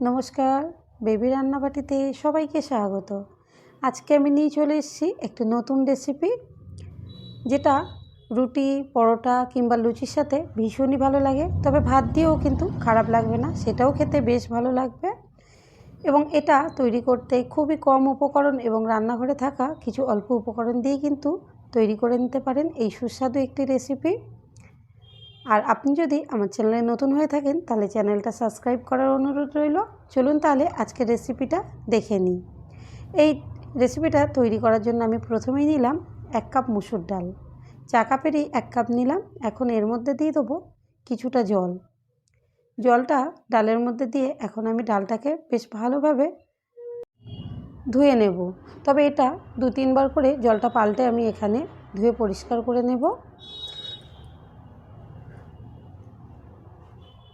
নমস্কার, বেবি রান্নাবাটিতে সবাইকে স্বাগত। আজকে আমি নিয়ে চলে এসেছি একটি নতুন রেসিপি যেটা রুটি, পরোটা কিংবা লুচির সাথে ভীষণই ভালো লাগে। তবে ভাত দিয়েও কিন্তু খারাপ লাগবে না, সেটাও খেতে বেশ ভালো লাগবে। এবং এটা তৈরি করতে খুবই কম উপকরণ এবং রান্নাঘরে থাকা কিছু অল্প উপকরণ দিয়ে কিন্তু তৈরি করে নিতে পারেন। এই সুস্বাদু একটি রেসিপি আর আপনি যদি আমার চ্যানেলে নতুন হয়ে থাকেন, তাহলে চ্যানেলটা সাবস্ক্রাইব করার অনুরোধ রইল। চলুন তাহলে আজকের রেসিপিটা দেখে নিই। এই রেসিপিটা তৈরি করার জন্য আমি প্রথমেই নিলাম এক কাপ মুসুর ডাল। চা কাপেরই এক কাপ নিলাম। এখন এর মধ্যে দিয়ে দেবো কিছুটা জল। জলটা ডালের মধ্যে দিয়ে এখন আমি ডালটাকে বেশ ভালোভাবে ধুয়ে নেব। তবে এটা দু তিনবার করে জলটা পাল্টে আমি এখানে ধুয়ে পরিষ্কার করে নেব।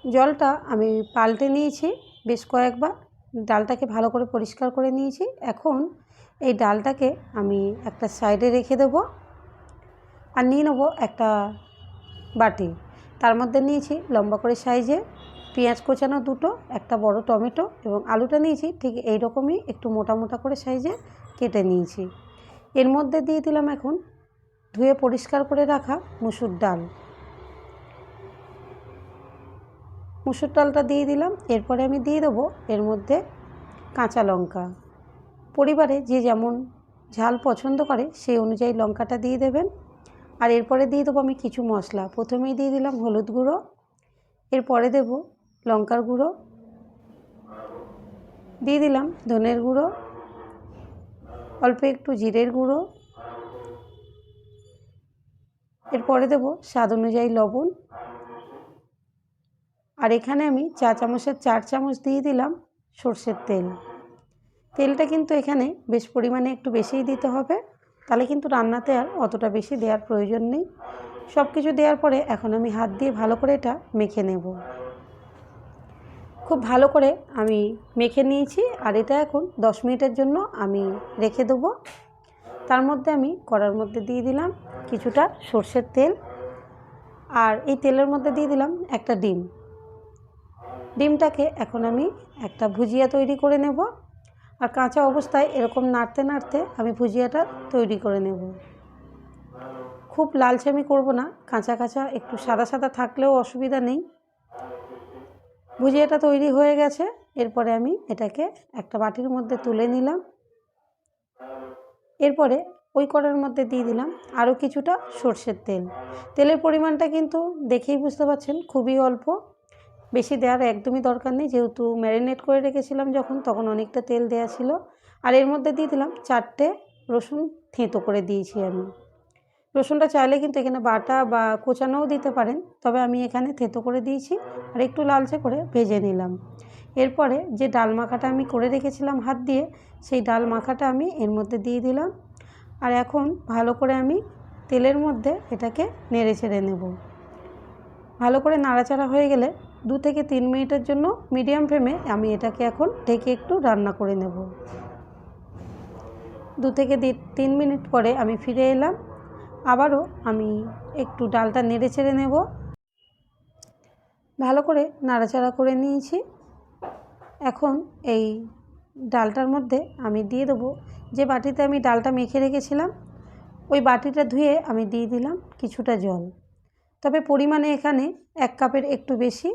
জলটা আমি পাল্টে নিয়েছি বেশ কয়েকবার। ডালটাকে ভালো করে পরিষ্কার করে নিয়েছি। এখন এই ডালটাকে আমি একটা সাইডে রেখে দেবো আর নিয়ে নেব একটা বাটি। তার মধ্যে নিয়েছি লম্বা করে সাইজে পেঁয়াজ কোচানো দুটো, একটা বড় টমেটো এবং আলুটা নিয়েছি। ঠিক এই রকমই একটু মোটা মোটা করে সাইজে কেটে নিয়েছি। এর মধ্যে দিয়ে দিলাম এখন ধুয়ে পরিষ্কার করে রাখা মুসুর ডাল। মুসুর ডালটা দিয়ে দিলাম, এরপরে আমি দিয়ে দেবো এর মধ্যে কাঁচা লঙ্কা। পরিবারে যে যেমন ঝাল পছন্দ করে, সেই অনুযায়ী লঙ্কাটা দিয়ে দেবেন। আর এরপরে দিয়ে দেবো আমি কিছু মশলা। প্রথমেই দিয়ে দিলাম হলুদ গুঁড়ো, এরপরে দেব লঙ্কার গুঁড়ো। দিয়ে দিলাম ধনের গুঁড়ো, অল্প একটু জিরের গুঁড়ো। এরপরে দেব স্বাদ অনুযায়ী লবণ। আর এখানে আমি চা চামচের চার চামচ দিয়ে দিলাম সর্ষের তেল। তেলটা কিন্তু এখানে বেশ পরিমাণে একটু বেশিই দিতে হবে, তাহলে কিন্তু রান্নাতে আর অতটা বেশি দেওয়ার প্রয়োজন নেই। সব কিছু দেওয়ার পরে এখন আমি হাত দিয়ে ভালো করে এটা মেখে নেব। খুব ভালো করে আমি মেখে নিয়েছি আর এটা এখন দশ মিনিটের জন্য আমি রেখে দেবো। তার মধ্যে আমি কড়ার মধ্যে দিয়ে দিলাম কিছুটা সর্ষের তেল আর এই তেলের মধ্যে দিয়ে দিলাম একটা ডিম। ডিমটাকে এখন আমি একটা ভুজিয়া তৈরি করে নেব। আর কাঁচা অবস্থায় এরকম নাড়তে নাড়তে আমি ভুজিয়াটা তৈরি করে নেব। খুব লালচে আমি করব না, কাঁচা কাঁচা একটু সাদা সাদা থাকলেও অসুবিধা নেই। ভুজিয়াটা তৈরি হয়ে গেছে, এরপরে আমি এটাকে একটা বাটির মধ্যে তুলে নিলাম। এরপরে ওই কড়ার মধ্যে দিয়ে দিলাম আরও কিছুটা সর্ষের তেল। তেলের পরিমাণটা কিন্তু দেখেই বুঝতে পারছেন খুবই অল্প। বেশি দেওয়ার একদমই দরকার নেই। যেহেতু ম্যারিনেট করে রেখেছিলাম যখন, তখন অনেকটা তেল দেওয়া ছিল। আর এর মধ্যে দিয়ে দিলাম চারটে রসুন থেঁতো করে দিয়েছি আমি। রসুনটা চাইলে কিন্তু এখানে বাটা বা কোচানোও দিতে পারেন, তবে আমি এখানে থেঁতো করে দিয়েছি আর একটু লালচে করে ভেজে নিলাম। এরপরে যে ডাল মাখাটা আমি করে রেখেছিলাম হাত দিয়ে, সেই ডাল মাখাটা আমি এর মধ্যে দিয়ে দিলাম। আর এখন ভালো করে আমি তেলের মধ্যে এটাকে নেড়ে ছেড়ে নেব। ভালো করে নাড়াচাড়া হয়ে গেলে দু থেকে তিন মিনিটের জন্য মিডিয়াম ফ্লেমে আমি এটাকে এখন ঢেকে একটু রান্না করে নেব। দু থেকে তিন মিনিট পরে আমি ফিরে এলাম। আবারও আমি একটু ডালটা নেড়ে ছেড়ে নেব। ভালো করে নাড়াচাড়া করে নিয়েছি। এখন এই ডালটার মধ্যে আমি দিয়ে দেবো যে বাটিতে আমি ডালটা মেখে রেখেছিলাম, ওই বাটিটা ধুয়ে আমি দিয়ে দিলাম কিছুটা জল। তবে পরিমাণে এখানে এক কাপের একটু বেশি।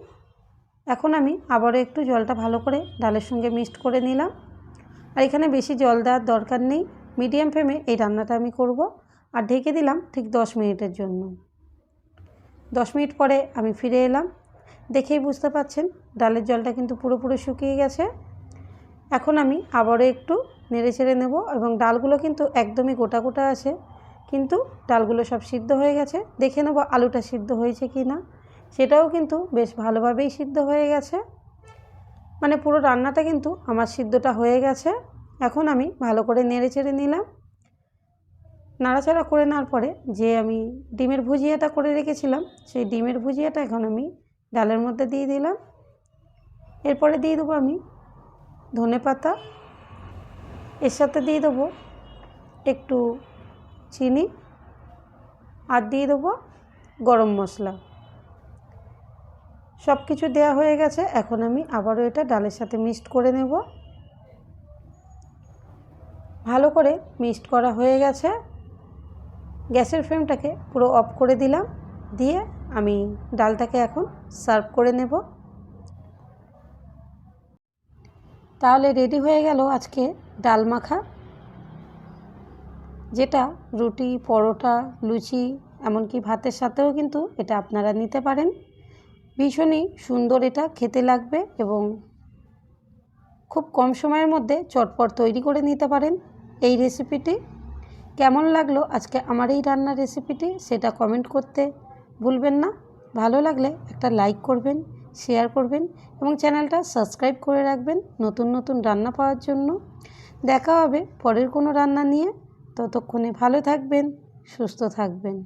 এখন আমি আবারও একটু জলটা ভালো করে ডালের সঙ্গে মিক্সড করে নিলাম। আর এখানে বেশি জল দেওয়ার দরকার নেই। মিডিয়াম ফ্লেমে এই রান্নাটা আমি করব আর ঢেকে দিলাম ঠিক দশ মিনিটের জন্য। দশ মিনিট পরে আমি ফিরে এলাম। দেখেই বুঝতে পাচ্ছেন ডালের জলটা কিন্তু পুরোপুরি শুকিয়ে গেছে। এখন আমি আবারও একটু নেড়ে চেড়ে নেব এবং ডালগুলো কিন্তু একদমই গোটা গোটা আছে। কিন্তু ডালগুলো সব সিদ্ধ হয়ে গেছে। দেখে নেব আলুটা সিদ্ধ হয়েছে কি না সেটাও কিন্তু বেশ ভালোভাবেই সিদ্ধ হয়ে গেছে। মানে পুরো রান্নাটা কিন্তু আমার সিদ্ধটা হয়ে গেছে। এখন আমি ভালো করে নেড়ে চেড়ে নিলাম। নাড়াচাড়া করে নেওয়ার পরে যে আমি ডিমের ভুজিয়াটা করে রেখেছিলাম, সেই ডিমের ভুজিয়াটা এখন আমি ডালের মধ্যে দিয়ে দিলাম। এরপরে দিয়ে দেবো আমি ধনে পাতা। এর সাথে দিয়ে দেবো একটু চিনি। আর দিয়ে দেবো গরম মশলা। সব কিছু দেওয়া হয়ে গেছে, এখন আমি আবারও এটা ডালের সাথে মিক্সড করে নেব। ভালো করে মিক্সড করা হয়ে গেছে। গ্যাসের ফ্লেমটাকে পুরো অফ করে দিলাম, দিয়ে আমি ডালটাকে এখন সার্ভ করে নেব। তাহলে রেডি হয়ে গেল আজকে ডাল মাখা, যেটা রুটি, পরোটা, লুচি, এমনকি ভাতের সাথেও কিন্তু এটা আপনারা নিতে পারেন। ভীষণই সুন্দর এটা, খেতে লাগবে এবং খুব কম সময়ের মধ্যে চটপট তৈরি করে নিতে পারেন এই রেসিপিটি কেমন লাগল আজকে আমার এই রান্নার রেসিপিটি সেটা কমেন্ট করতে ভুলবেন না। ভালো লাগলে একটা লাইক করবেন শেয়ার করবেন এবং চ্যানেলটা সাবস্ক্রাইব করে রাখবেন নতুন নতুন রান্না পাওয়ার জন্য। দেখা হবে পরের কোনো রান্না নিয়ে। ততক্ষণে ভালো থাকবেন, সুস্থ থাকবেন।